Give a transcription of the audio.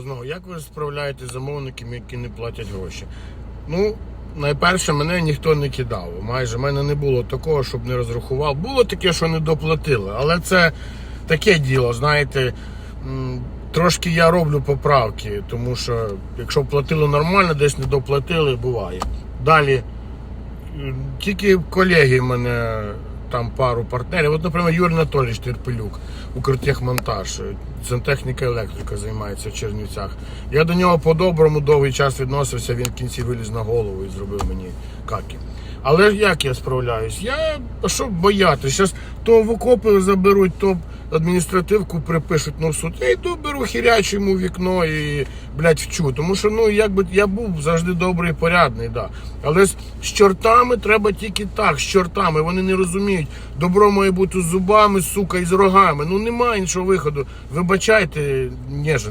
Знову, як ви справляєтесь з замовниками, які не платять гроші? Ну, найперше, мене ніхто не кидав. Майже в мене не було такого, щоб не розрахував. Було таке, що не доплатили, але це таке діло, знаєте. Трошки я роблю поправки, тому що якщо платили нормально, десь не доплатили, буває. Далі тільки колеги мене там пару партнерів. От, наприклад, Юрій Анатолійович Терпелюк, Укртехмонтаж, сантехніка електрика займається в Чернівцях. Я до нього по-доброму довгий час відносився, він в кінці виліз на голову і зробив мені какі. Але як я справляюсь? Я що боятися? Зараз то в окопи заберуть, то адміністративку припишуть на суд. Я йду, беру хірячу йому вікно і, блядь, вчу. Тому що ну якби я був завжди добрий і порядний, да. Але з, з чортами треба тільки так, з чортами. Вони не розуміють. Добро має бути з зубами, сука, і з рогами. Ну немає іншого виходу. Вибачайте, ніже.